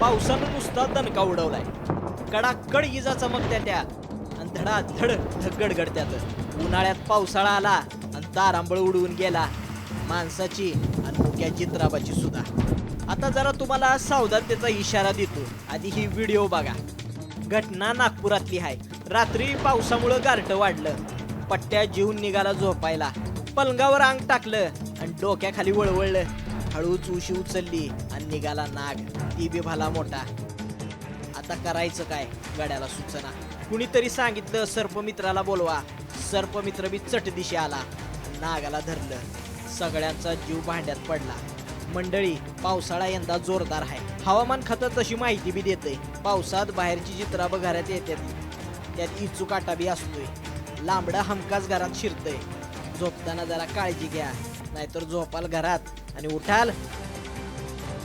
पावसानं नुसता दणका उडवलाय. कडाकड इजा चमकत्या त्या. आणि धडाधड धगड गडत्यात उन्हाळ्यात पावसाळा आला आणि तारांबळ उडवून गेला. माणसाची आणि मुक्या चित्राबाची सुद्धा. आता जरा तुम्हाला सावधानतेचा इशारा देतो. आधी ही व्हिडिओ बघा. घटना नागपुरातली आहे रात्री पावसामुळं गारठं वाढलं. पट्ट्या जीवन निघाला झोपायला. पलंगावर अंग टाकलं आणि डोक्याखाली वळवळलं. हळूच उशी उचलली आणि निघाला नाग. ती बी भला मोठा. आता करायचं काय? गड्याला सूचना. कुणीतरी सांगितलं सर्पमित्राला बोलवा. सर्पमित्र बी चटदिशी आला. नागाला धरलं. सगळ्यांचा जीव भांड्यात पडला. मंडळी पावसाळा यंदा जोरदार आहे. हवामान खातं तशी माहिती बी देते पावसात बाहेरची चित्रा घरात येतात त्यात इचू काटा बी असतोय. लांबडा हमकाच घरात शिरतय. झोपताना जरा काळजी घ्या. नाहीतर झोपाल घरात आणि उठाल.